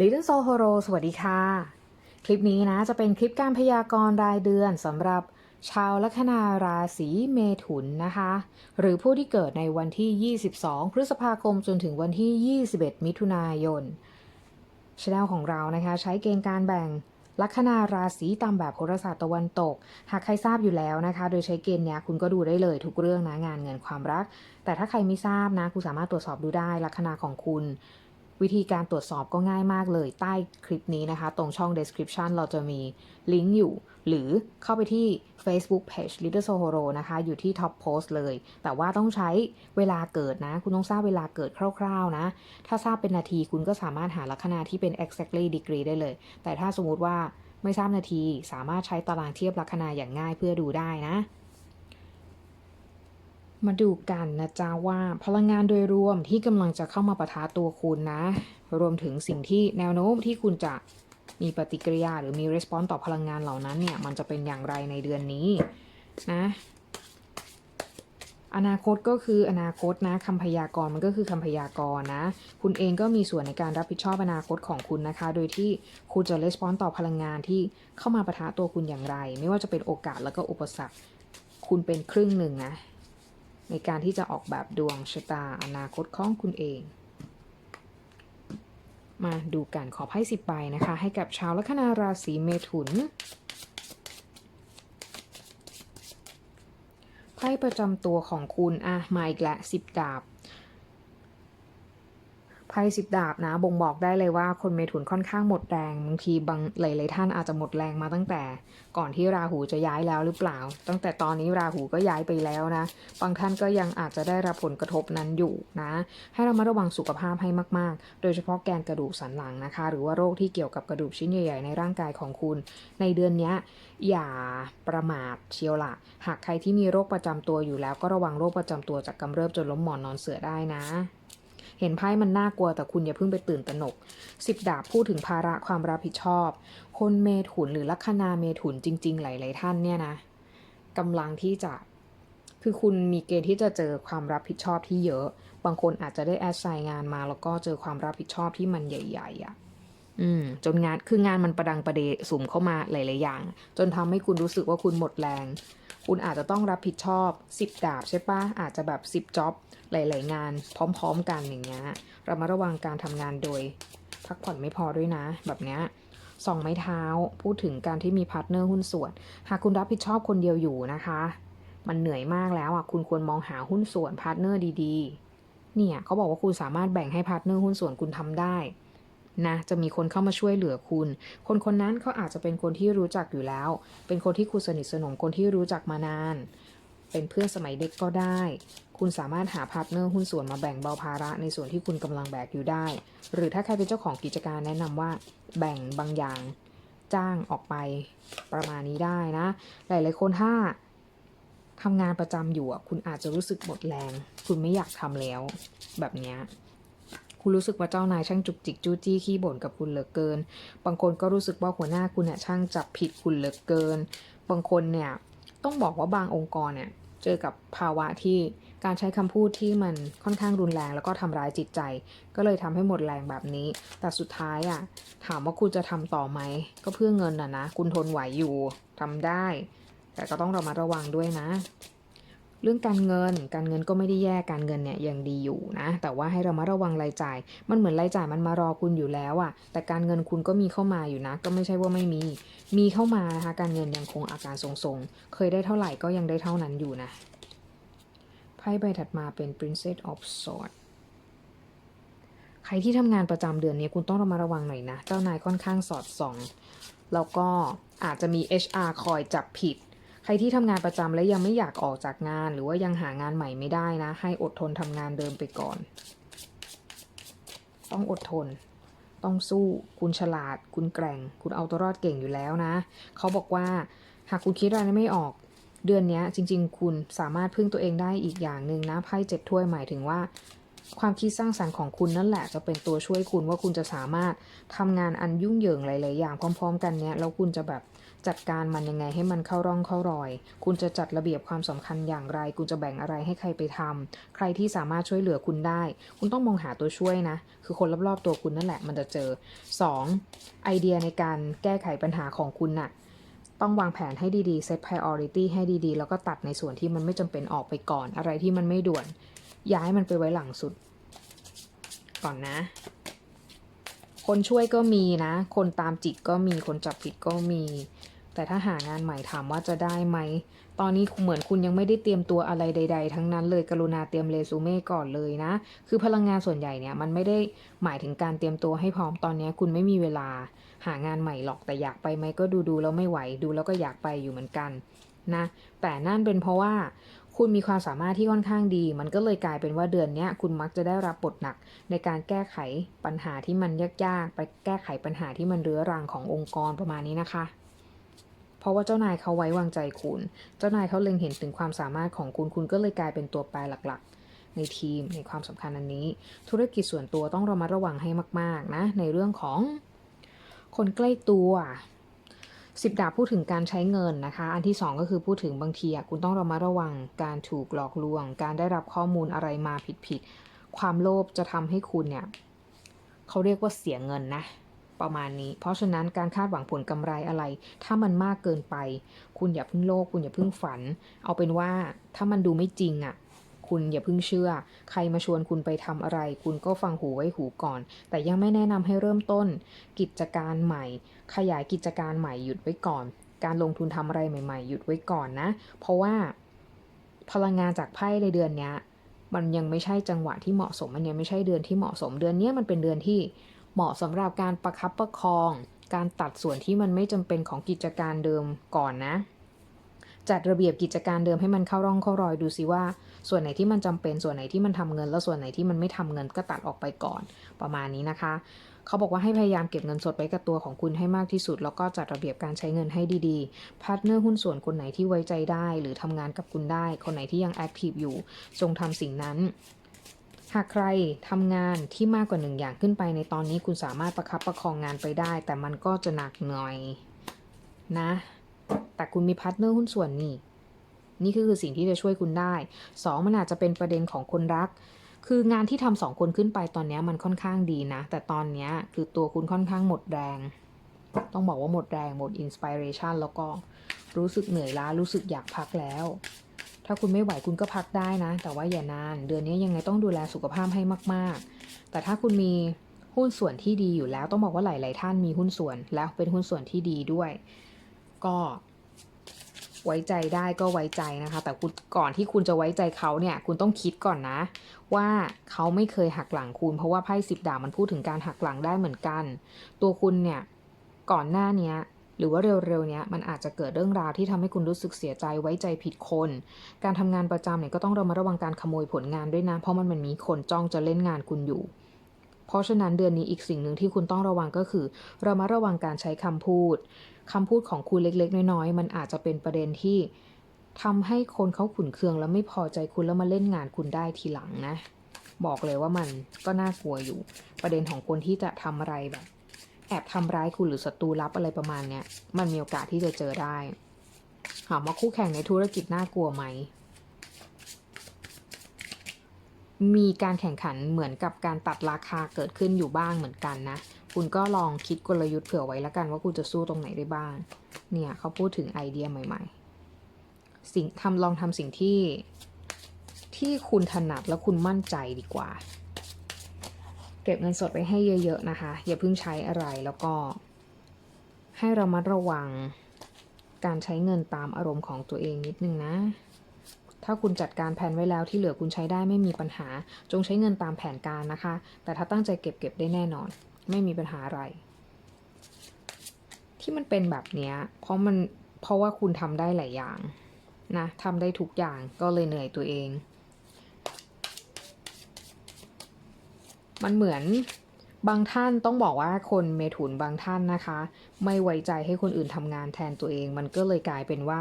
Little s o h o r o สวัสดีค่ะ คลิปนี้นะจะเป็นคลิปการพยากรณ์รายเดือนสำหรับชาวลัคนาราศีเมถุนนะคะ หรือผู้ที่เกิดในวันที่ 22 พฤษภาคมจนถึงวันที่ 21 มิถุนายนช anel ของเรานะคะ ใช้เกณฑ์การแบ่งลัคนาราศีตามแบบโหราศาสตร์ตะวันตก หากใครทราบอยู่แล้วนะคะ โดยใช้เกณฑ์เนี้ยคุณก็ดูได้เลยทุกเรื่องนะงานเงินความรัก แต่ถ้าใครไม่ทราบนะ คุณสามารถตรวจสอบดูได้ลัคนาของคุณ วิธีการตรวจสอบก็ง่ายมากเลยใต้คลิปนี้นะคะ ตรงช่อง description เราจะมีลิงก์อยู่ หรือเข้าไปที่ Facebook Page Little Sohoro นะคะ อยู่ที่ Top Post เลย แต่ว่าต้องใช้เวลาเกิดนะ คุณต้องทราบเวลาเกิดคร่าวๆนะ ถ้าทราบเป็นนาทีคุณก็สามารถหาลัคนาที่เป็น exactly degree ได้เลย แต่ถ้าสมมติว่าไม่ทราบนาที สามารถใช้ตารางเทียบลัคนาอย่างง่ายเพื่อดูได้นะ มาดูกันนะจ๊ะว่าพลังงานโดยรวมที่กำลังจะเข้ามาปะทะตัวคุณนะ รวมถึงสิ่งที่แนวโน้มที่คุณจะมีปฏิกิริยาหรือมีรีสปอนส์ต่อพลังงานเหล่านั้นเนี่ยมันจะเป็นอย่างไรในเดือนนี้นะอนาคตก็คืออนาคตนะคำพยากรณ์มันก็คือคำพยากรณ์นะ คุณเองก็มีส่วนในการรับผิดชอบอนาคตของคุณนะคะ โดยที่คุณจะรีสปอนส์ต่อพลังงานที่เข้ามาปะทะตัวคุณอย่างไร ไม่ว่าจะเป็นโอกาสแล้วก็อุปสรรค คุณเป็นครึ่งหนึ่งนะ ในการที่จะออกแบบดวงชะตาอนาคตของคุณเอง มาดูกันขอไพ่สิบใบนะคะ ให้กับชาวลัคนาราศีเมถุนไพ่ประจำตัวของคุณอะมาอีกละสิบดาบ ไพ่สิบดาบนะ บ่งบอกได้เลยว่าคนเมถุนค่อนข้างหมดแรงบางทีบางหลายๆท่านอาจจะหมดแรงมาตั้งแต่ ก่อนที่ราหูจะย้ายแล้วหรือเปล่า ตั้งแต่ตอนนี้ราหูก็ย้ายไปแล้วนะบางท่านก็ยังอาจจะได้รับผลกระทบนั้นอยู่นะ ให้เรามาระวังสุขภาพให้มากๆ โดยเฉพาะแกนกระดูกสันหลังนะคะ หรือว่าโรคที่เกี่ยวกับกระดูกชิ้นใหญ่ๆในร่างกายของคุณ ในเดือนนี้อย่าประมาทเชียวละหากใครที่มีโรคประจำตัวอยู่แล้วก็ระวังโรคประจำตัวจากกำเริบจนล้มหมอนนอนเสือได้นะ เห็นไพ่มันน่ากลัวแต่คุณอย่าเพิ่งไปตื่นตระหนกสิบดาบพูดถึงภาระความรับผิดชอบ คนเมถุนหรือลัคนาเมถุนจริง ๆ หลาย ๆ ท่านเนี่ยนะกำลังที่จะคือคุณมีเกณฑ์ที่จะเจอความรับผิดชอบที่เยอะ บางคนอาจจะได้แอดไซน์งานมา แล้วก็เจอความรับผิดชอบที่มันใหญ่ ๆอะ่ะ อืม จนงานคืองานมันประดังประเดสุ่มเข้ามาหลาย ๆ อย่าง จนทำให้คุณรู้สึกว่าคุณหมดแรง คุณอาจจะต้องรับผิดชอบ 10 ดาบใช่ปะอาจจะแบบ 10จ็อบหลาย ๆ งาน พร้อม ๆ กันอย่างเงี้ยเรามาระวังการทำงานโดย พักผ่อนไม่พอด้วยนะ แบบเนี้ยสองไม้เท้าพูดถึงการที่มีพาร์ทเนอร์หุ้นส่วน หากคุณรับผิดชอบคนเดียวอยู่นะคะ มันเหนื่อยมากแล้วอะคุณควรมองหาหุ้นส่วนพาร์ทเนอร์ดีๆ เนี่ยเขาบอกว่าคุณสามารถแบ่งให้พาร์ทเนอร์หุ้นส่วนคุณทำได้ นะจะมีคนเข้ามาช่วยเหลือคุณ คนคนนั้นเขาอาจจะเป็นคนที่รู้จักอยู่แล้ว เป็นคนที่คุณสนิทสนมคนที่รู้จักมานาน เป็นเพื่อนสมัยเด็กก็ได้ คุณสามารถหาพาร์ทเนอร์หุ้นส่วนมาแบ่งเบาภาระในส่วนที่คุณกำลังแบกอยู่ได้ หรือถ้าใครเป็นเจ้าของกิจการแนะนำว่า แบ่งบางอย่าง จ้างออกไปประมาณนี้ได้นะ หลายๆคนถ้าทำงานประจำอยู่อะคุณอาจจะรู้สึกหมดแรง คุณไม่อยากทำแล้ว แบบเนี้ย คุณรู้สึกว่าเจ้านายช่างจุกจิกจู้จี้ขี้บ่นกับคุณเหลือเกิน บางคนก็รู้สึกว่าหัวหน้าคุณเนี่ยช่างจับผิดคุณเหลือเกิน บางคนเนี่ยต้องบอกว่าบางองค์กรเนี่ยเจอกับภาวะที่การใช้คำพูดที่มันค่อนข้างรุนแรงแล้วก็ทำร้ายจิตใจ ก็เลยทำให้หมดแรงแบบนี้ แต่สุดท้ายอะถามว่าคุณจะทำต่อไหม ก็เพื่อเงินอะนะ คุณทนไหวอยู่ทำได้ แต่ก็ต้องระมัดระวังด้วยนะ เรื่องการเงิน การเงินก็ไม่ได้แย่การเงินเนี่ยยังดีอยู่นะ แต่ว่าให้เรามาระวังรายจ่าย มันเหมือนรายจ่ายมันมารอคุณอยู่แล้วอะแต่การเงินคุณก็มีเข้ามาอยู่นะ ก็ไม่ใช่ว่าไม่มี มีเข้ามานะคะการเงินยังคงอาการทรงๆ เคยได้เท่าไหร่ก็ยังได้เท่านั้นอยู่นะไพ่ใบถัดมาเป็น Princess of Swords ใครที่ทำงานประจำเดือนนี้คุณต้องระมัดระวังหน่อยนะ เจ้านายค่อนข้างสอดส่อง แล้วก็อาจจะมี HR คอยจับผิด ใครที่ทำงานประจำและยังไม่อยากออกจากงาน หรือว่ายังหางานใหม่ไม่ได้นะ ให้อดทนทำงานเดิมไปก่อน ต้องอดทน ต้องสู้ คุณฉลาด คุณแกร่ง คุณเอาตัวรอดเก่งอยู่แล้วนะ เขาบอกว่า หากคุณคิดอะไรไม่ออก เดือนนี้จริง ๆ คุณสามารถพึ่งตัวเองได้อีกอย่างหนึ่งนะไพ่เจ็ดถ้วยหมายถึงว่าความคิดสร้างสรรค์ของคุณนั่นแหละจะเป็นตัวช่วยคุณว่าคุณจะสามารถทำงานอันยุ่งเหยิงหลาย ๆ อย่างพร้อม ๆ กันเนี้ยแล้วคุณจะแบบ จัดการมันยังไงให้มันเข้าร่องเข้ารอย คุณจะจัดระเบียบความสำคัญอย่างไร คุณจะแบ่งอะไรให้ใครไปทำใครที่สามารถช่วยเหลือคุณได้ คุณต้องมองหาตัวช่วยนะ คือคนรอบๆตัวคุณนั่นแหละ มันจะเจอ 2. ไอเดียในการแก้ไขปัญหาของคุณน่ะต้องวางแผนให้ดีๆ set priority ให้ดีๆ แล้วก็ตัดในส่วนที่มันไม่จำเป็นออกไปก่อน อะไรที่มันไม่ด่วน ย้ายมันไปไว้หลังสุด ก่อนนะ คนช่วยก็มีนะ คนตามจิตก็มี คนจับผิดก็มี แต่ถ้าหางานใหม่ถามว่าจะได้ไหม ตอนนี้เหมือนคุณยังไม่ได้เตรียมตัวอะไรใด ๆ ทั้งนั้นเลยกรุณาเตรียมเรซูเม่ก่อนเลยนะ คือพลังงานส่วนใหญ่เนี่ยมันไม่ได้หมายถึงการเตรียมตัวให้พร้อมตอนนี้คุณไม่มีเวลา หางานใหม่หรอกแต่อยากไปไหมก็ดูดูแล้วไม่ไหวดูแล้วก็อยากไปอยู่เหมือนกันนะแต่นั่นเป็นเพราะว่าคุณมีความสามารถที่ค่อนข้างดี มันก็เลยกลายเป็นว่าเดือนนี้คุณมักจะได้รับบทหนัก ในการแก้ไขปัญหาที่มันยากๆ ไปแก้ไขปัญหาที่มันเรื้อรังขององค์กรประมาณนี้นะคะ เพราะว่าเจ้านายเขาไว้วางใจคุณ เจ้านายเขาเล็งเห็นถึงความสามารถของคุณคุณก็เลยกลายเป็นตัวแปรหลักๆ ในทีมในความสำคัญอันนี้ ธุรกิจส่วนตัวต้องระมัดระวังให้มาก ๆ นะ ในเรื่องของคนใกล้ตัวสิบดาบพูดถึงการใช้เงินนะคะ อันที่สองก็คือพูดถึงบางทีคุณต้องระมัดระวังการถูกหลอกลวง การได้รับข้อมูลอะไรมาผิดๆความโลภจะทำให้คุณเนี่ยเขาเรียกว่าเสียเงินนะ ประมาณนี้ เพราะฉะนั้นการคาดหวังผลกำไรอะไร ถ้ามันมากเกินไป คุณอย่าพิ่งโลภคุณอย่าพิ่งฝัน เอาเป็นว่าถ้ามันดูไม่จริงอะ่ะ คุณอย่าพิ่งเชื่อ ใครมาชวนคุณไปทำอะไร คุณก็ฟังหูไว้หูก่อน แต่ยังไม่แนะนำให้เริ่มต้น กิจการใหม่ ขยายกิจการใหม่หยุดไว้ก่อน การลงทุนทำอะไรใหม่ ๆ หยุดไว้ก่อนนะ เพราะว่าพลังงานจากไพ่ในเดือนนี้มันยังไม่ใช่จังหวะที่เหมาะสม มันยังไม่ใช่เดือนที่เหมาะสม เดือนนี้มันเป็นเดือนที่ เหมาะสำหรับการประคับประคอง การตัดส่วนที่มันไม่จำเป็นของกิจการเดิมก่อนนะ จัดระเบียบกิจการเดิมให้มันเข้าร่องเข้ารอยดูซิว่า ส่วนไหนที่มันจำเป็นส่วนไหนที่มันทำเงิน แล้วส่วนไหนที่มันไม่ทำเงินก็ตัดออกไปก่อนประมาณนี้นะคะ เขาบอกว่าให้พยายามเก็บเงินสดไว้กับตัวของคุณให้มากที่สุด แล้วก็จัดระเบียบการใช้เงินให้ดีๆพาร์ทเนอร์หุ้นส่วนคนไหนที่ไว้ใจได้ หรือทำงานกับคุณได้ คนไหนที่ยังแอคทีฟอยู่จงทำสิ่งนั้น หากใครทำงานที่มากกว่าหนึ่งอย่างขึ้นไปในตอนนี้คุณสามารถประคับประคองงานไปได้ แต่มันก็จะหนักหน่อยนะ แต่คุณมีพาร์ทเนอร์หุ้นส่วนนี่นี่คือสิ่งที่จะช่วยคุณได้สองมันอาจจะเป็นประเด็นของคนรัก คืองานที่ทำสองคนขึ้นไปตอนนี้มันค่อนข้างดีนะ แต่ตอนนี้คือตัวคุณค่อนข้างหมดแรง ต้องบอกว่าหมดแรงหมดอินสปิเรชันแล้วก็รู้สึกเหนื่อยล้ารู้สึกอยากพักแล้ว ถ้าคุณไม่ไหวคุณก็พักได้นะ แต่ว่าอย่านาน เดือนนี้ยังไงต้องดูแลสุขภาพให้มาก ๆ แต่ถ้าคุณมีหุ้นส่วนที่ดีอยู่แล้วต้องบอกว่าหลาย ๆ ท่านมีหุ้นส่วนแล้วเป็นหุ้นส่วนที่ดีด้วย ก็ไว้ใจได้ก็ไว้ใจนะคะ แต่คุณก่อนที่คุณจะไว้ใจเขาเนี่ย คุณต้องคิดก่อนนะ ว่าเขาไม่เคยหักหลังคุณ เพราะว่าไพ่สิบดาบมันพูดถึงการหักหลังได้เหมือนกัน ตัวคุณเนี่ยก่อนหน้าเนี้ย หรือว่าเร็วๆเนี้ยมันอาจจะเกิดเรื่องราวที่ทำให้คุณรู้สึกเสียใจไว้ใจผิดคน การทำงานประจำเนี่ยก็ต้องระมัดระวังการขโมยผลงานด้วยนะ เพราะมันมันมีคนจ้องจะเล่นงานคุณอยู่ เพราะฉะนั้นเดือนนี้อีกสิ่งหนึ่งที่คุณต้องระวังก็คือระมัดระวังการใช้คำพูดคำพูดของคุณเล็กๆ น้อยๆ มันอาจจะเป็นประเด็นที่ทำให้คนเขาขุนเคืองแล้วไม่พอใจคุณแล้วมาเล่นงานคุณได้ทีหลังนะ บอกเลยว่ามันก็น่ากลัวอยู่ ประเด็นของคนที่จะทำอะไรแบบ อบทำร้ายคุณหรือศัตรูลับอะไรประมาณเนี้ย มันมีโอกาสที่จะเจอได้ถามว่าคู่แข่งในธุรกิจน่ากลัวไหม มีการแข่งขันเหมือนกับการตัดราคาเกิดขึ้นอยู่บ้างเหมือนกันนะ คุณก็ลองคิดกลยุทธ์เผื่อไว้แล้วกันว่าคุณจะสู้ตรงไหนได้บ้าง เนี่ยเขาพูดถึงไอเดียใหม่ ๆ สิ่งทำลองทำสิ่งที่ที่คุณถนัดแล้วคุณมั่นใจดีกว่า เก็บเงินสดไว้ให้เยอะ ๆ นะคะ อย่าเพิ่งใช้อะไรแล้วก็ ให้เรามัดระวังการใช้เงินตามอารมณ์ของตัวเองนิดนึงนะ ถ้าคุณจัดการแผนไว้แล้วที่เหลือคุณใช้ได้ไม่มีปัญหา จงใช้เงินตามแผนการนะคะ แต่ถ้าตั้งใจเก็บเก็บได้แน่นอน ไม่มีปัญหาอะไร ที่มันเป็นแบบนี้เพราะมันเพราะว่าคุณทำได้หลายอย่างนะทำได้ทุกอย่างก็เลยเหนื่อยตัวเอง มันเหมือนบางท่านต้องบอกว่าคนเมถุนบางท่านนะคะ ไม่ไว้ใจให้คนอื่นทำงานแทนตัวเอง มันก็เลยกลายเป็นว่า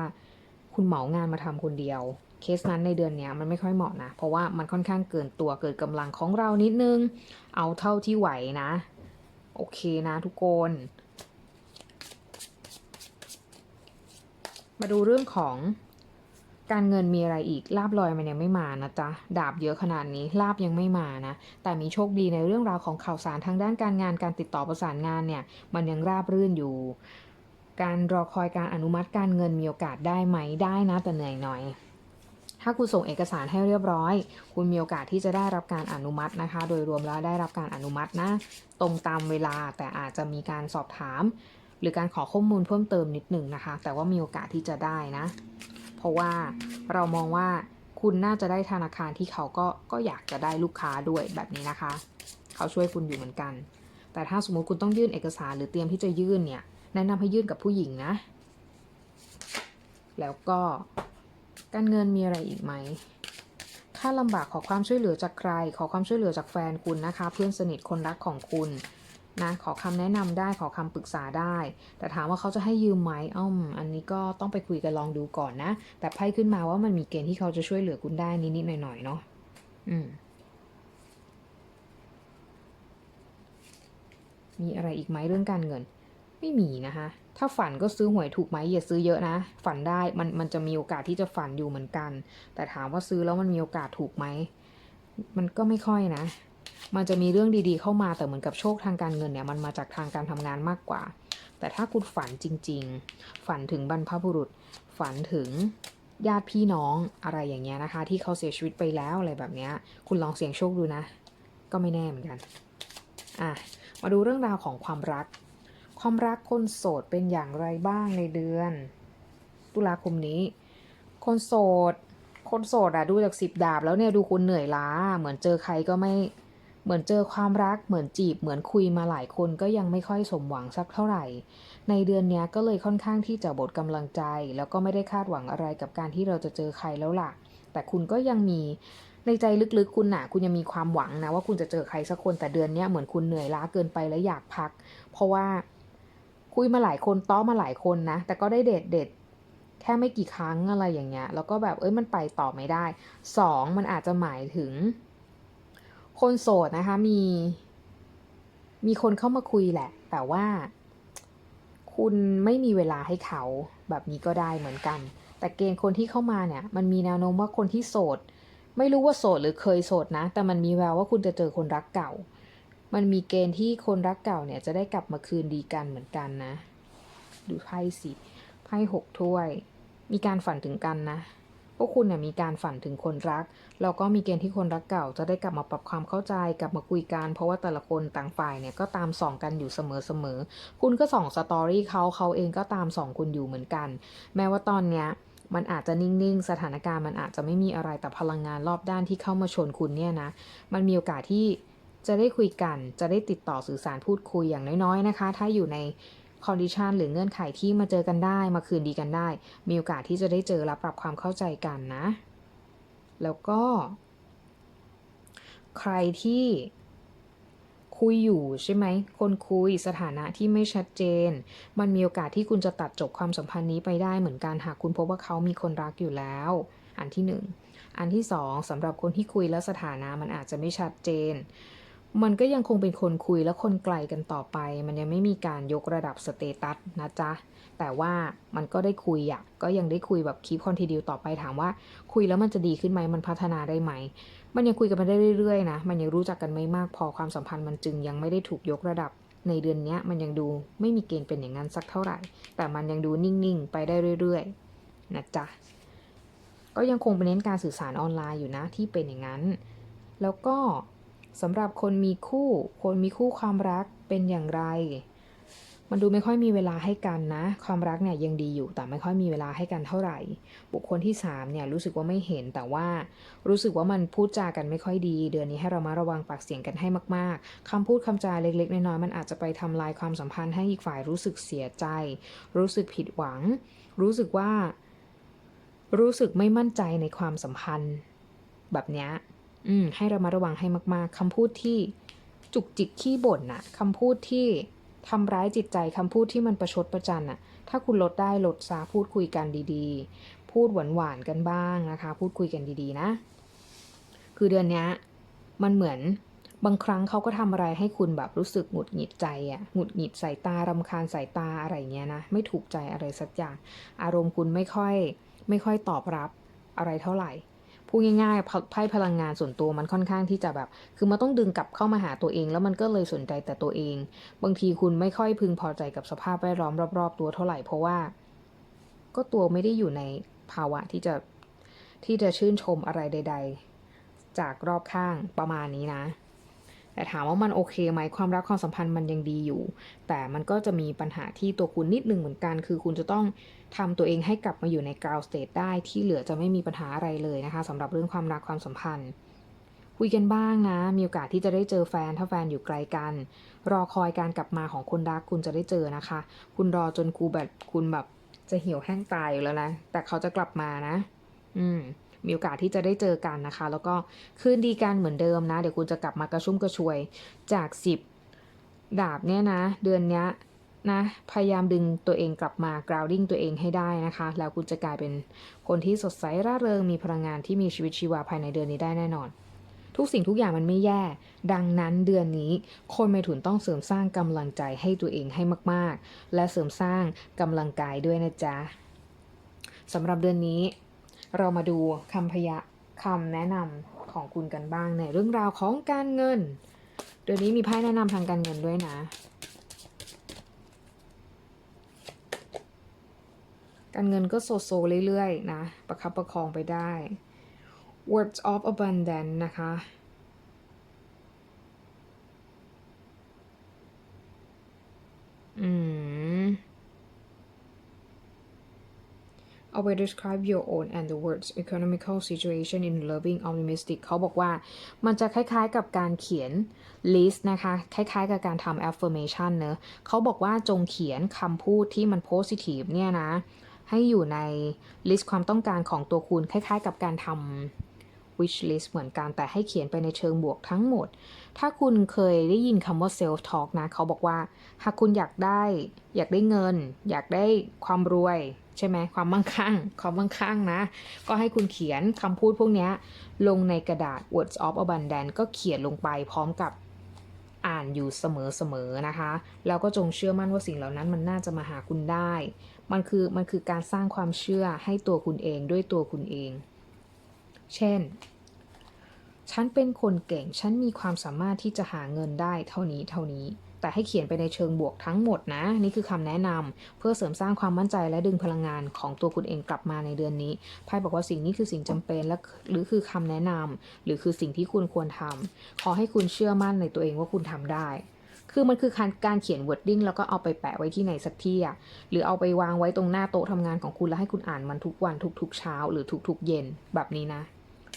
คุณเหมางานมาทำคนเดียว เคสนั้นในเดือนนี้มันไม่ค่อยเหมาะนะ เพราะว่ามันค่อนข้างเกินตัวเกิดกำลังของเรานิดนึง เอาเท่าที่ไหวนะ โอเคนะทุกคน มาดูเรื่องของ การเงินมีอะไรอีกลาบลอยมันยังไม่มานะจ๊ะดาบเยอะขนาดนี้ลาบยังไม่มานะ แต่มีโชคดีในเรื่องราวของข่าวสารทางด้านการงานการติดต่อประสานงานเนี่ย มันยังราบรื่นอยู่ การรอคอยการอนุมัติการเงินมีโอกาสได้ไหมได้นะแต่เหนื่อยหน่อยถ้าคุณส่งเอกสารให้เรียบร้อย คุณมีโอกาสที่จะได้รับการอนุมัตินะคะ โดยรวมแล้วได้รับการอนุมัตินะ ตรงตามเวลาแต่อาจจะมีการสอบถาม หรือการขอข้อมูลเพิ่มเติมนิดหนึ่งนะคะ แต่ว่ามีโอกาสที่จะได้นะ ราะว่าเรามองว่าคุณน่าจะได้ธนาคารที่เขาก็ก็อยากจะได้ลูกค้าด้วยแบบนี้นะคะ เขาช่วยคุณอยู่เหมือนกัน แต่ถ้าสมมุติคุณต้องยื่นเอกสารหรือเตรียมที่จะยื่นเนี่ย แนะนำให้ยื่นกับผู้หญิงนะ แล้วก็การเงินมีอะไรอีกไหม ถ้าลำบากขอความช่วยเหลือจากใคร ขอความช่วยเหลือจากแฟนคุณนะคะ เพื่อนสนิทคนรักของคุณ นะขอคำแนะนำได้ขอคำปรึกษาได้ แต่ถามว่าเขาจะให้ยืมไหมอ้อมอันนี้ก็ต้องไปคุยกันลองดูก่อนนะ แต่ไพ่ขึ้นมาว่ามันมีเกณฑ์ที่เขาจะช่วยเหลือคุณได้นิดๆหน่อยๆเนาะอืมมีอะไรอีกไหมเรื่องการเงิน ไม่มีนะคะ ถ้าฝันก็ซื้อหวยถูกไหมอย่าซื้อเยอะนะ ฝันได้มันมันจะมีโอกาสที่จะฝันอยู่เหมือนกัน แต่ถามว่าซื้อแล้วมันมีโอกาสถูกไหมมันก็ไม่ค่อยนะ มันจะมีเรื่องดีๆเข้ามาแต่เหมือนกับโชคทางการเงินเนี่ยมันมาจากทางการทำงานมากกว่า แต่ถ้าคุณฝันจริง ๆ ฝันถึงบรรพบุรุษ ฝันถึงญาติพี่น้องอะไรอย่างเงี้ยนะคะ ที่เขาเสียชีวิตไปแล้วอะไรแบบเนี้ย คุณลองเสี่ยงโชคดูนะ ก็ไม่แน่เหมือนกันอะมาดูเรื่องราวของความรัก ความรักคนโสดเป็นอย่างไรบ้างในเดือน ตุลาคมนี้ คนโสด คนโสดอะดูจากสิบดาบแล้วเนี่ยดูคุณเหนื่อยล้า เหมือนเจอใครก็ไม่ เหมือนเจอความรักเหมือนจีบเหมือนคุยมาหลายคนก็ยังไม่ค่อยสมหวังสักเท่าไหร่ ในเดือนนี้ก็เลยค่อนข้างที่จะบดกำลังใจ แล้วก็ไม่ได้คาดหวังอะไรกับการที่เราจะเจอใครแล้วล่ะ แต่คุณก็ยังมีในใจลึกๆคุณน่ะ คุณยังมีความหวังนะว่าคุณจะเจอใครสักคนแต่เดือนนี้เหมือนคุณเหนื่อยล้าเกินไปและอยากพัก เพราะว่าคุยมาหลายคนต้อมาหลายคนนะ แต่ก็ได้เดทเดทแค่ไม่กี่ครั้งอะไรอย่างเงี้ยแล้วก็แบบเอ้ยมันไปต่อไม่ได้สองมันอาจจะหมายถึง คนโสดนะคะมี มีคนเข้ามาคุยแหละ แต่ว่า คุณไม่มีเวลาให้เขาแบบนี้ก็ได้เหมือนกัน แต่เกณฑ์คนที่เข้ามาเนี่ย มันมีแนวโน้มว่าคนที่โสด ไม่รู้ว่าโสดหรือเคยโสดนะ แต่มันมีแววว่าคุณจะเจอคนรักเก่า มันมีเกณฑ์ที่คนรักเก่าเนี่ย จะได้กลับมาคืนดีกันเหมือนกันนะ ดูไพ่สิไพ่หกถ้วย มีการฝันถึงกันนะ วกคุณเนี่ยมีการฝันถึงคนรัก แล้วก็มีเกณฑ์ที่คนรักเก่า จะได้กลับมาปรับความเข้าใจกลับมาคุยกัน เพราะว่าแต่ละคนต่างฝ่ายเนี่ยก็ตามส่องกันอยู่เสมอๆคุณก็ส่องสตอรี่เขาเขาเองก็ตามส่องคุณอยู่เหมือนกัน แม้ว่าตอนเนี้ยมันอาจจะนิ่งๆ สถานการณ์มันอาจจะไม่มีอะไรแต่พลังงานรอบด้านที่เข้ามาชนคุณเนี่ยนะ มันมีโอกาสที่จะได้คุยกัน จะได้ติดต่อสื่อสารพูดคุยอย่างน้อยๆนะคะ ถ้าอยู่ใน คอนดิชันหรือเงื่อนไขที่มาเจอกันได้มาคืนดีกันได้ มีโอกาสที่จะได้เจอและปรับความเข้าใจกันนะ แล้วก็ ใครที่คุยอยู่ใช่ไหม คนคุยสถานะที่ไม่ชัดเจน มันมีโอกาสที่คุณจะตัดจบความสัมพันธ์นี้ไปได้เหมือนกันหากคุณพบว่าเขามีคนรักอยู่แล้ว อันที่หนึ่งอันที่สองสำหรับคนที่คุยแล้วสถานะมันอาจจะไม่ชัดเจน มันก็ยังคงเป็นคนคุยและคนไกลกันต่อไป มันยังไม่มีการยกระดับสเตตัสนะจ๊ะ แต่ว่ามันก็ได้คุยอะก็ยังได้คุยแบบคีปคอนติเนียต่อไปถามว่า คุยแล้วมันจะดีขึ้นไหมมันพัฒนาได้ไหม มันยังคุยกันมาได้เรื่อยๆนะ มันยังรู้จักกันไม่มากพอความสัมพันธ์มันจึงยังไม่ได้ถูกยกระดับ ในเดือนนี้มันยังดูไม่มีเกณฑ์เป็นอย่างนั้นสักเท่าไหร่ แต่มันยังดูนิ่งๆ ไปได้เรื่อยๆนะจ๊ะ ก็ยังคงเป็นเน้นการสื่อสารออนไลน์อยู่นะที่เป็นอย่างนั้น แล้วก็ สำหรับคนมีคู่ คนมีคู่ความรักเป็นอย่างไร มันดูไม่ค่อยมีเวลาให้กันนะ ความรักเนี่ยยังดีอยู่ แต่ไม่ค่อยมีเวลาให้กันเท่าไหร่ บุคคลที่สามเนี่ยรู้สึกว่าไม่เห็น แต่ว่ารู้สึกว่ามันพูดจากันไม่ค่อยดี เดือนนี้ให้เรามาระวังปากเสียงกันให้มากๆคำพูดคำจาเล็กๆน้อยๆมันอาจจะไปทำลายความสัมพันธ์ให้อีกฝ่ายรู้สึกเสียใจ รู้สึกผิดหวัง รู้สึกว่า รู้สึกไม่มั่นใจในความสัมพันธ์ แบบเนี้ย อืมให้เรามาระวังให้มาก ๆคำพูดที่จุกจิกขี้บ่นน่ะคำพูดที่ทำร้ายจิตใจคำพูดที่มันประชดประจันน่ะ ถ้าคุณลดได้ลดซาพูดคุยกันดีๆ พูดหวานๆกันบ้างนะคะ พูดคุยกันดีๆนะ คือเดือนนี้มันเหมือนบางครั้งเขาก็ทำอะไรให้คุณแบบรู้สึกหงุดหงิดใจอะหงุดหงิดสายตารำคาญสายตาอะไรเงี้ยนะ ไม่ถูกใจอะไรสักอย่าง อารมณ์คุณไม่ค่อย ไม่ค่อยตอบรับอะไรเท่าไหร่ พูดง่ายๆไพ่พลังงานส่วนตัวมันค่อนข้างที่จะแบบ คือมันต้องดึงกลับเข้ามาหาตัวเอง แล้วมันก็เลยสนใจแต่ตัวเอง บางทีคุณไม่ค่อยพึงพอใจกับสภาพแวดล้อมรอบๆตัวเท่าไหร่เพราะว่า ก็ตัวไม่ได้อยู่ในภาวะที่จะที่จะชื่นชมอะไรใด ๆ จากรอบข้างประมาณนี้นะ แต่ถามว่ามันโอเคไหมความรักความสัมพันธ์มันยังดีอยู่ แต่มันก็จะมีปัญหาที่ตัวคุณนิดนึงเหมือนกัน คือคุณจะต้องทำตัวเองให้กลับมาอยู่ในกราวสเตทได้ที่เหลือจะไม่มีปัญหาอะไรเลยนะคะสำหรับเรื่องความรักความสัมพันธ์ คุยกันบ้างนะ มีโอกาสที่จะได้เจอแฟนถ้าแฟนอยู่ไกลกัน รอคอยการกลับมาของคนรักคุณจะได้เจอนะคะ คุณรอจนคูแบบคุณแบบจะเหี่ยวแห้งตายอยู่แล้วนะแต่เขาจะกลับมานะ อืม มีโอกาสที่จะได้เจอกันนะคะ แล้วก็คืนดีกันเหมือนเดิมนะ เดี๋ยวคุณจะกลับมากระชุ่มกระชวยจากสิบดาบเนี่ยนะ เดือนนี้นะ พยายามดึงตัวเองกลับมา grounding ตัวเองให้ได้นะคะ แล้วคุณจะกลายเป็นคนที่สดใสร่าเริงมีพลังงานที่มีชีวิตชีวาภายในเดือนนี้ได้แน่นอน ทุกสิ่งทุกอย่างมันไม่แย่ ดังนั้นเดือนนี้ คนเมถุนต้องเสริมสร้างกำลังใจให้ตัวเองให้มาก ๆ และเสริมสร้างกำลังกายด้วยนะจ๊ะสำหรับเดือนนี้ เรามาดูคำพยะคำแนะนำของคุณกันบ้างในเรื่องราวของการเงิน เดือนนี้มีไพ่แนะนำทางการเงินด้วยนะการเงินก็โซโซเรื่อยๆ นะ ประคับประคองไปได้ words of abundance นะคะ อืม I will describe your own and the world's economical situation in loving optimistic เขาบอกว่ามันจะคล้ายๆกับการเขียน list นะคะ คล้ายๆกับการทำ affirmation เนอะเขาบอกว่าจงเขียนคำพูดที่มัน positive เนี่ยนะ ให้อยู่ใน list ความต้องการของตัวคุณ คล้ายๆ กับการทำ wish list เหมือนกันแต่ให้เขียนไปในเชิงบวกทั้งหมด ถ้าคุณเคยได้ยินคำว่า self talk นะ เขาบอกว่า หากคุณอยากได้ อยากได้เงิน อยากได้ความรวย ใช่ไหมความมั่งคั่งความมั่งคั่งนะ ก็ให้คุณเขียนคำพูดพวกนี้ลงในกระดาษ words of abundance ก็เขียนลงไปพร้อมกับอ่านอยู่เสมอๆนะคะ แล้วก็จงเชื่อมั่นว่าสิ่งเหล่านั้นมันน่าจะมาหาคุณได้ มันคือมันคือการสร้างความเชื่อให้ตัวคุณเองด้วยตัวคุณเอง เช่น ฉันเป็นคนเก่ง ฉันมีความสามารถที่จะหาเงินได้เท่านี้เท่านี้ แต่ให้เขียนไปในเชิงบวกทั้งหมดนะ นี่คือคำแนะนำเพื่อเสริมสร้างความมั่นใจและดึงพลังงานของตัวคุณเองกลับมาในเดือนนี้ไพ่บอกว่าสิ่งนี้คือสิ่งจำเป็นและหรือคือคำแนะนำหรือคือสิ่งที่คุณควรทำขอให้คุณเชื่อมั่นในตัวเองว่าคุณทำได้คือมันคือการการเขียน wording แล้วก็เอาไปแปะไว้ที่ไหนสักที่อะหรือเอาไปวางไว้ตรงหน้าโต๊ะทำงานของคุณแล้วให้คุณอ่านมันทุกวันทุกๆเช้า หรือทุกๆ เย็นแบบนี้นะ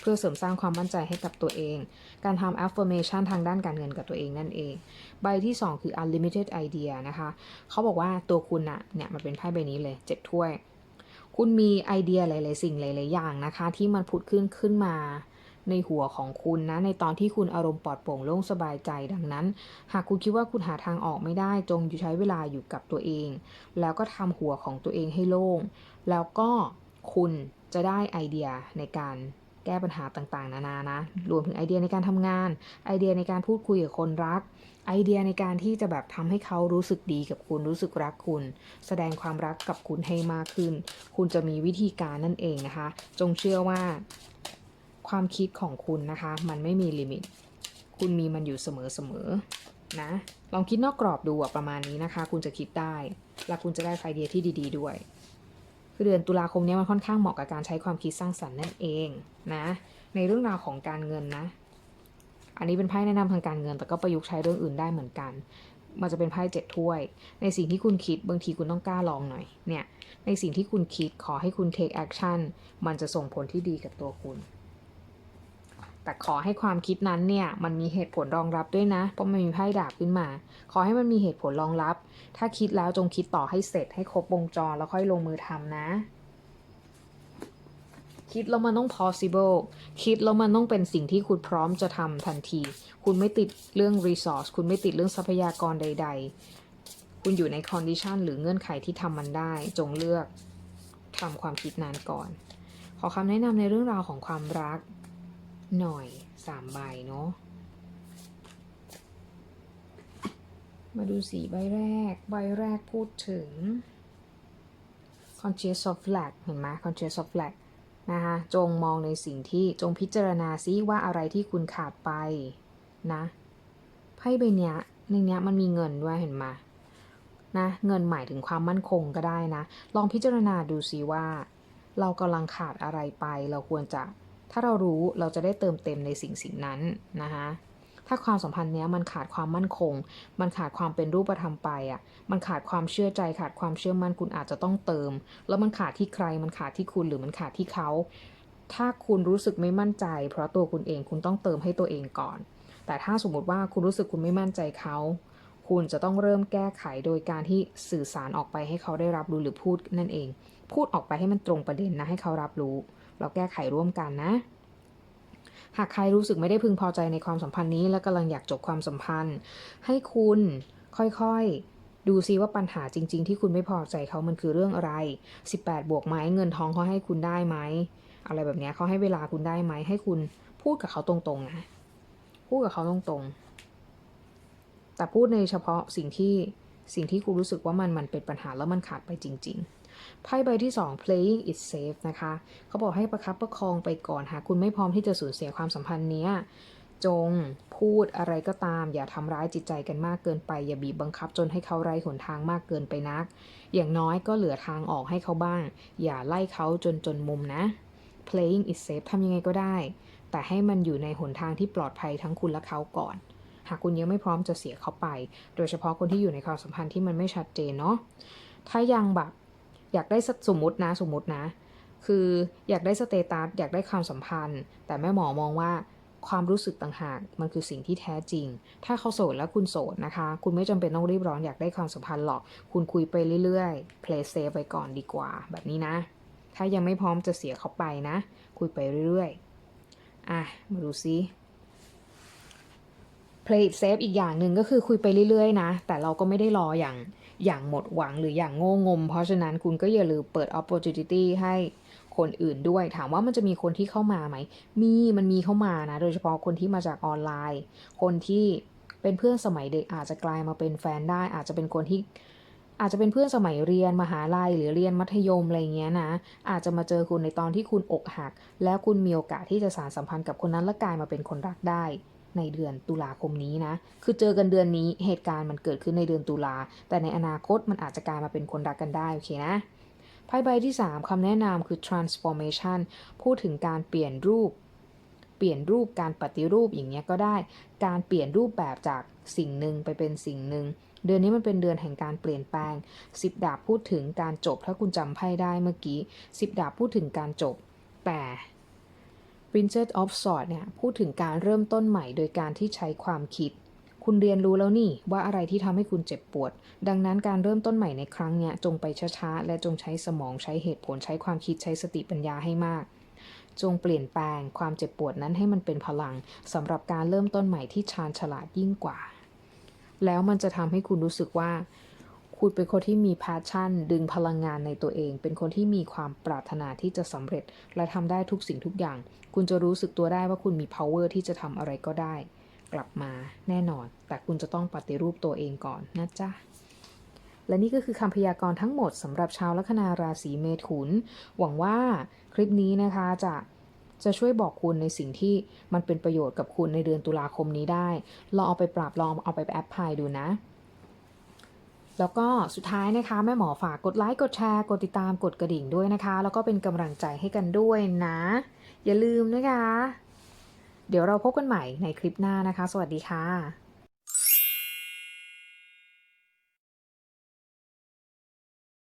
เพื่อเสริมสร้างความมั่นใจให้กับตัวเอง การทำ affirmation ทางด้านการเงินกับตัวเองนั่นเอง ใบที่ 2 คือ unlimited idea นะคะ เขาบอกว่าตัวคุณอะเนี่ยมันเป็นไพ่ใบนี้เลยเจ็ดถ้วย คุณมีไอเดียหลาย ๆ สิ่งหลาย ๆ อย่างนะคะ ที่มันผุดขึ้นขึ้นมาในหัวของคุณนะ ในตอนที่คุณอารมณ์ปลอดโปร่งโล่งสบายใจดังนั้น หากคุณคิดว่าคุณหาทางออกไม่ได้จงอยู่ใช้เวลาอยู่กับตัวเอง แล้วก็ทำหัวของตัวเองให้โล่ง แล้วก็คุณจะได้ไอเดียในการ แก้ปัญหาต่างๆ นานานะ รวมถึงไอเดียในการทำงาน ไอเดียในการพูดคุยกับคนรัก ไอเดียในการที่จะแบบทำให้เขารู้สึกดีกับคุณรู้สึกรักคุณ แสดงความรักกับคุณให้มากขึ้น คุณจะมีวิธีการนั่นเองนะคะ จงเชื่อว่า ความคิดของคุณนะคะ มันไม่มีลิมิต คุณมีมันอยู่เสมอๆนะลองคิดนอกกรอบดูประมาณนี้นะคะ คุณจะคิดได้ และคุณจะได้ไอเดียที่ดี ๆ ด้วย คือเดือนตุลาคมนี้มันค่อนข้างเหมาะกับการใช้ความคิดสร้างสรรค์นั่นเองนะ ในเรื่องราวของการเงินนะ อันนี้เป็นไพ่แนะนำทางการเงิน แต่ก็ประยุกต์ใช้เรื่องอื่นได้เหมือนกัน มันจะเป็นไพ่เจ็ดถ้วย ในสิ่งที่คุณคิดบางทีคุณต้องกล้าลองหน่อย เนี่ย ในสิ่งที่คุณคิดขอให้คุณ take action มันจะส่งผลที่ดีกับตัวคุณ แต่ขอให้ความคิดนั้นเนี่ยมันมีเหตุผลรองรับด้วยนะ เพราะมันมีไพ่ดาบขึ้นมา ขอให้มันมีเหตุผลรองรับ ถ้าคิดแล้วจงคิดต่อให้เสร็จให้ครบวงจรแล้วค่อยลงมือทำนะ คิดแล้วมันต้อง possible คิดแล้วมันต้องเป็นสิ่งที่คุณพร้อมจะทำทันที คุณไม่ติดเรื่อง resource คุณไม่ติดเรื่องทรัพยากรใด ๆ คุณอยู่ใน condition หรือเงื่อนไขที่ทำมันได้ จงเลือกทำความคิดนั้นก่อน ขอคำแนะนำในเรื่องราวของความรัก หน่อยสามใบเนาะ มาดูสีใบแรก ใบแรกพูดถึง conscious of lack เห็นไหม conscious of lack นะคะจงมองในสิ่งที่จงพิจารณาซิว่าอะไรที่คุณขาดไปนะไพ่ใบเนี้ยในเนี้ยมันมีเงินด้วยเห็นไหมนะเงินหมายถึงความมั่นคงก็ได้นะ ลองพิจารณาดูซิว่า เรากำลังขาดอะไรไปเราควรจะ ถ้าเรารู้เราจะได้เติมเต็มในสิ่งสิ่งนั้นนะคะถ้าความสัมพันธ์เนี้ยมันขาดความมั่นคง มันขาดความเป็นรูปธรรมไปอะ มันขาดความเชื่อใจ ขาดความเชื่อมั่นคุณอาจจะต้องเติม แล้วมันขาดที่ใคร มันขาดที่คุณหรือมันขาดที่เขา ถ้าคุณรู้สึกไม่มั่นใจ เพราะตัวคุณเองคุณต้องเติมให้ตัวเองก่อน แต่ถ้าสมมติว่าคุณรู้สึกคุณไม่มั่นใจเขา คุณจะต้องเริ่มแก้ไขโดยการที่สื่อสารออกไปให้เขาได้รับรู้หรือพูดนั่นเอง พูดออกไปให้มันตรงประเด็นนะให้เขารับรู้ เราแก้ไขร่วมกันนะ หากใครรู้สึกไม่ได้พึงพอใจในความสัมพันธ์นี้ และกำลังอยากจบความสัมพันธ์ ให้คุณค่อยๆ ดูซิว่าปัญหาจริง ๆ ที่คุณไม่พอใจเขามันคือเรื่องอะไร 18 บวกไหมเงินทองเขาให้คุณได้ไหมอะไรแบบนี้เขาให้เวลาคุณได้ไหมให้คุณพูดกับเขาตรงๆนะพูดกับเขาตรงๆ แต่พูดในเฉพาะสิ่งที่สิ่งที่คุณรู้สึกว่ามันมันเป็นปัญหาแล้วมันขาดไปจริง ๆ ไพ่ใบที่ 2 playing it safe นะคะ เขาบอกให้ประคับประคองไปก่อน หากคุณไม่พร้อมที่จะสูญเสียความสัมพันธ์เนี้ยจงพูดอะไรก็ตาม อย่าทำร้ายจิตใจกันมากเกินไป อย่าบีบบังคับจนให้เขาไร้หนทางมากเกินไปนัก อย่างน้อยก็เหลือทางออกให้เขาบ้าง อย่าไล่เขาจนจนมุมนะ playing it safe ทำยังไงก็ได้ แต่ให้มันอยู่ในหนทางที่ปลอดภัยทั้งคุณและเขาก่อน หากคุณยังไม่พร้อมจะเสียเขาไป โดยเฉพาะคนที่อยู่ในความสัมพันธ์ที่มันไม่ชัดเจนเนาะถ้ายังแบบ อยากได้สมมตินะสมมตินะ คืออยากได้สเตตัสอยากได้ความสัมพันธ์ แต่แม่หมอมองว่าความรู้สึกต่างหากมันคือสิ่งที่แท้จริง ถ้าเขาโสดแล้วคุณโสดนะคะ คุณไม่จำเป็นต้องรีบร้อนอยากได้ความสัมพันธ์หรอก คุณคุยไปเรื่อยๆ play safe ไปก่อนดีกว่า แบบนี้นะ ถ้ายังไม่พร้อมจะเสียเขาไปนะ คุยไปเรื่อยๆ อะ มาดูซิ play it safe อีกอย่างหนึ่งก็คือคุยไปเรื่อยๆ นะ แต่เราก็ไม่ได้รออย่าง อย่างหมดหวังหรืออย่างโง่งม เพราะฉะนั้นคุณก็อย่าลืมเปิด opportunity ให้คนอื่นด้วย ถามว่ามันจะมีคนที่เข้ามาไหม มีมันมีเข้ามานะ โดยเฉพาะคนที่มาจากออนไลน์ คนที่เป็นเพื่อนสมัยเด็กอาจจะกลายมาเป็นแฟนได้ อาจจะเป็นคนที่อาจจะเป็นเพื่อนสมัยเรียนมหาลัยหรือเรียนมัธยมอะไรเงี้ยนะ อาจจะมาเจอคุณในตอนที่คุณอกหัก แล้วคุณมีโอกาสที่จะสานสัมพันธ์กับคนนั้นและกลายมาเป็นคนรักได้ ในเดือนตุลาคมนี้นะ คือเจอกันเดือนนี้เหตุการณ์มันเกิดขึ้นในเดือนตุลา แต่ในอนาคตมันอาจจะกลายมาเป็นคนรักกันได้โอเคนะไพ่ใบที่ 3คำแนะนำคือ transformation พูดถึงการเปลี่ยนรูป เปลี่ยนรูปการปฏิรูปอย่างเงี้ยก็ได้ การเปลี่ยนรูปแบบจากสิ่งหนึ่งไปเป็นสิ่งหนึ่ง เดือนนี้มันเป็นเดือนแห่งการเปลี่ยนแปลงสิบดาบพูดถึงการจบถ้าคุณจำไพ่ได้เมื่อกี้สิบดาบพูดถึงการจบ แต่ Princess of Swords เนี่ยพูดถึงการเริ่มต้นใหม่โดยการที่ใช้ความคิด คุณเรียนรู้แล้วนี่ว่าอะไรที่ทำให้คุณเจ็บปวด ดังนั้นการเริ่มต้นใหม่ในครั้งเนี้ยจงไปช้าๆ และจงใช้สมองใช้เหตุผลใช้ความคิดใช้สติปัญญาให้มาก จงเปลี่ยนแปลงความเจ็บปวดนั้นให้มันเป็นพลังสำหรับการเริ่มต้นใหม่ที่ชาญฉลาดยิ่งกว่า แล้วมันจะทำให้คุณรู้สึกว่า คุณเป็นคนที่มี passion ดึงพลังงานในตัวเอง เป็นคนที่มีความปรารถนาที่จะสำเร็จ และทำได้ทุกสิ่งทุกอย่าง คุณจะรู้สึกตัวได้ว่าคุณมี power ที่จะทำอะไรก็ได้ กลับมาแน่นอน แต่คุณจะต้องปฏิรูปตัวเองก่อนนะจ๊ะและนี่ก็คือคำพยากรณ์ทั้งหมดสำหรับชาวลัคนาราศีเมถุน หวังว่าคลิปนี้นะคะจะจะช่วยบอกคุณในสิ่งที่มันเป็นประโยชน์กับคุณในเดือนตุลาคมนี้ได้ลองเอาไปปรับลองเอาไปแอปพลายดูนะ แล้วก็สุดท้ายนะคะแม่หมอฝากกดไลค์กดแชร์กดติดตามกดกระดิ่งด้วยนะคะ แล้วก็เป็นกำลังใจให้กันด้วยนะ อย่าลืมนะคะ เดี๋ยวเราพบกันใหม่ในคลิปหน้านะคะ สวัสดีค่ะ